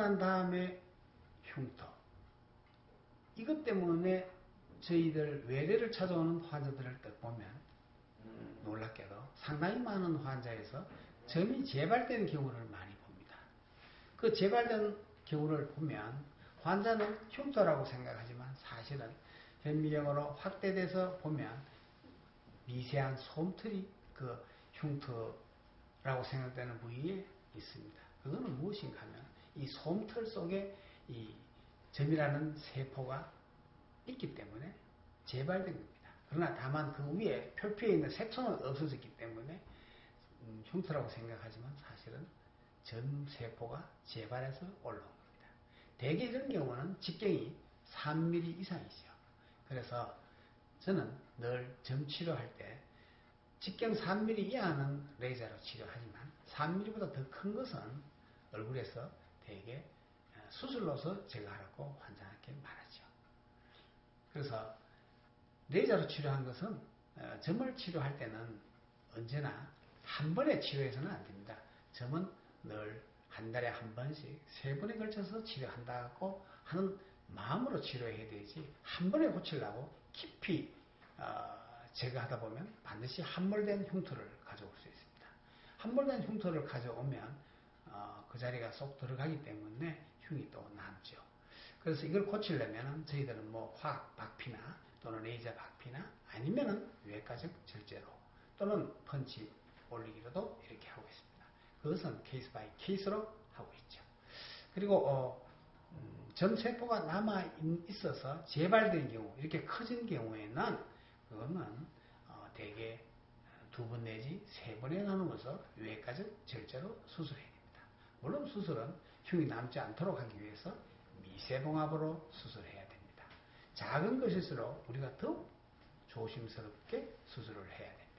난 다음에 흉터. 이것 때문에 저희들 외래를 찾아오는 환자들을 딱 보면 놀랍게도 상당히 많은 환자에서 점이 재발되는 경우를 많이 봅니다. 그 재발된 경우를 보면 환자는 흉터라고 생각하지만 사실은 현미경으로 확대돼서 보면 미세한 솜털이 그 흉터라고 생각되는 부위에 있습니다. 그거는 무엇인가 하면 이 솜털 속에 이 점이라는 세포가 있기 때문에 재발된 겁니다. 그러나 다만 그 위에 표피에 있는 색소는 없어졌기 때문에 음, 흉터라고 생각하지만 사실은 점 세포가 재발해서 올라온 겁니다. 대개 이런 경우는 직경이 3mm 이상이죠. 그래서 저는 늘 점 치료할 때 직경 3mm 이하는 레이저로 치료하지만 3mm보다 더 큰 것은 얼굴에서 대개 어, 수술로서 제거하라고 환자한테 말하죠. 그래서 레이저로 치료한 것은 어, 점을 치료할 때는 언제나 한 번에 치료해서는 안 됩니다. 점은 늘 한 달에 한 번씩 세 번에 걸쳐서 치료한다고 하는 마음으로 치료해야 되지 한 번에 고치려고 깊이 어, 제거하다 보면 반드시 함몰된 흉터를 가져올 수 있습니다. 함몰된 흉터를 가져오면 어, 그 자리가 쏙 들어가기 때문에 흉이 또 남죠. 그래서 이걸 고치려면 저희들은 뭐 화학 박피나 또는 레이저 박피나 아니면은 외과적 절제로 또는 펀치 올리기로도 이렇게 하고 있습니다. 그것은 케이스 바이 케이스로 하고 있죠. 그리고 어, 음, 점세포가 남아 있어서 재발된 경우 이렇게 커진 경우에는 그거는 어, 대개 두 번 내지 세 번에 나누어서 외과적 절제로 수술해야 됩니다. 물론 수술은 흉이 남지 않도록 하기 위해서 미세봉합으로 수술해야 됩니다. 작은 것일수록 우리가 더욱 조심스럽게 수술을 해야 됩니다.